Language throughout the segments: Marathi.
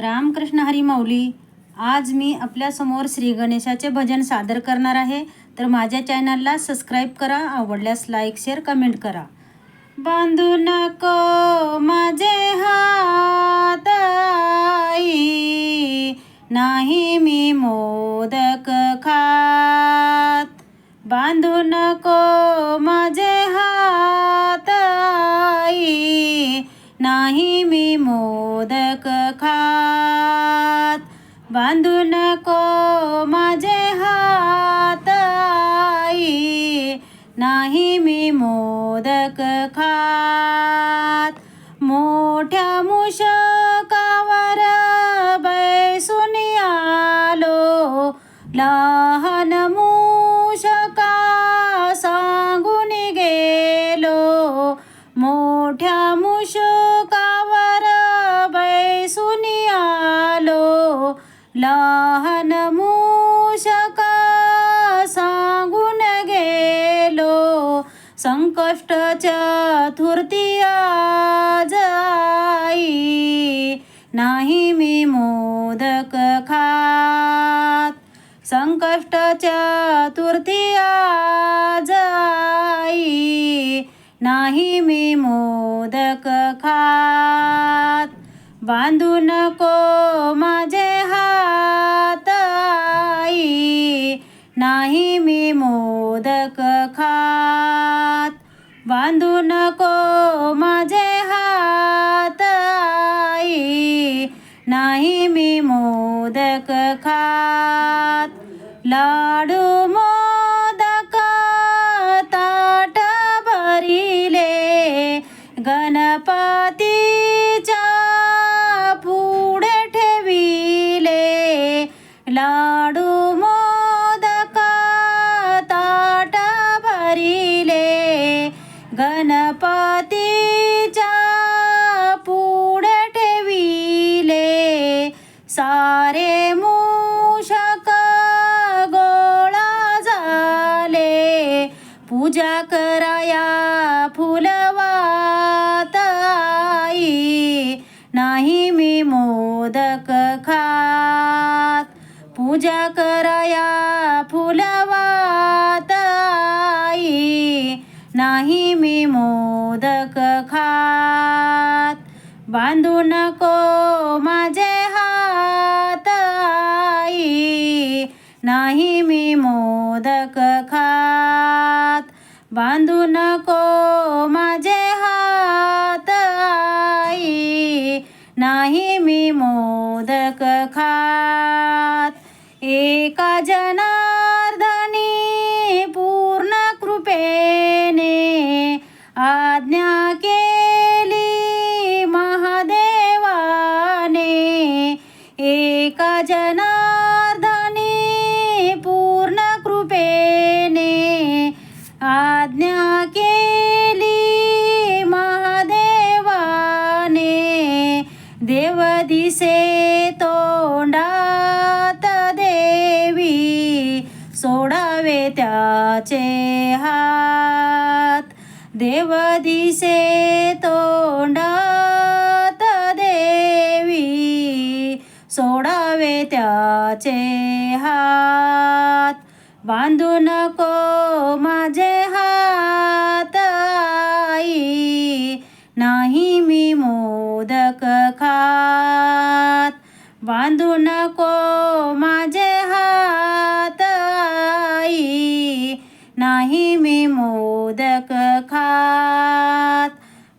रामकृष्ण हरी माऊली आज मी आपल्यासमोर श्री गणेशाचे भजन सादर करणार आहे. तर माझ्या चॅनलला सबस्क्राईब करा आवडल्यास लाईक शेअर कमेंट करा. बांधू नको माझे हात आई नाही मी मोदक खात. बांधू नको माझे हात आई नाही मी मोदक खात. बांधू नको माझे हात आई नाही मी मोदक खात. मोठ्या मुशकावर बैसून आलो लहान मूषक लहान मूषका सांगून गेलो. संकष्ट चतुर्थी जाई नाही मी मोदक खात. संकष्ट चतुर्थी जाई आई. नाही मी मोदक बांधू नको माझे हात आई नाही मी मोदक खात. बांधू नको എല്ലായിടും पूजा कराया फुलवात आई नाही मी मोदक खात. बांधू नको माझे हात आई नाही मी मोदक खात. बांधू नको एका जनार्दनी पूर्ण कृपेने आज्ञा केली महादेवाने. एका जना છે હાથ દેવ દિશે તોંડ દેવી સોડાવે ત્યાં છે હાથ બાંધું ન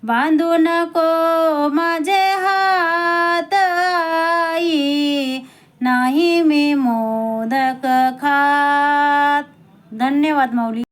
बांधू नको माझे हात आई नाही मी मोदक खात. धन्यवाद माऊली.